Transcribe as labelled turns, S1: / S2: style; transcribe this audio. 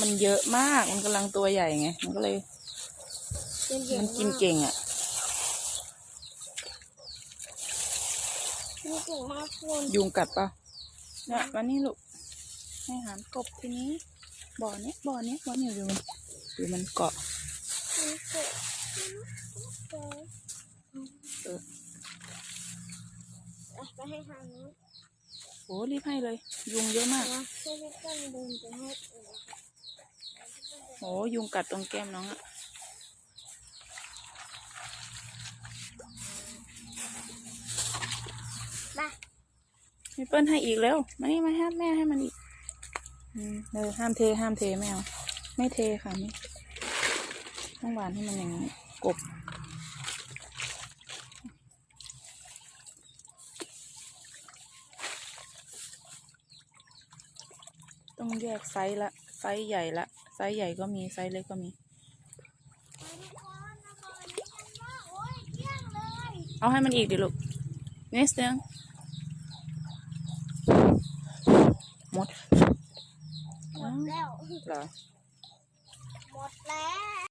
S1: มันเยอะมาก มันกำลังตัวใหญ่ไง มันก็เลย มันกินเก่งอะ
S2: กินเก่งมากคุณ
S1: ยุงกัดปะเนี่ยวันนี้ลูก ให้อาหารกบทีนี้ บ่อเนี้ยบ่อเนี้ยบ่อเนี้ยดูมันดูมันเกาะ
S2: กินเก่ง
S1: เออ
S2: อะไปให้ทางนู้น
S1: โอ้รีบให้เลย ยุงเยอะมาก โอ้ยุงกัดตรงแก้มน้องอะ
S2: มา
S1: พี่เปิ้ลให้อีกแล้ว มานี่มาให้แม่ให้มันอีกอืมเออห้ามเทห้ามเทไม่เอาไม่เทค่ะไม่ต้องหวานให้มันอย่างนี้กบต้องแยกไซส์ละ ไซส์ใหญ่ละ ไซส์ใหญ่ก็มีไซส์เล็กก็มี
S2: ไปทุกคนมาก่อนนี้กันว่าโอ้ยเกลี้ยงเลย
S1: เอาให้มันอีกดิลูกนิดนึงหมด
S2: หมดแล้ว
S1: เหรอ
S2: หมดแล้ว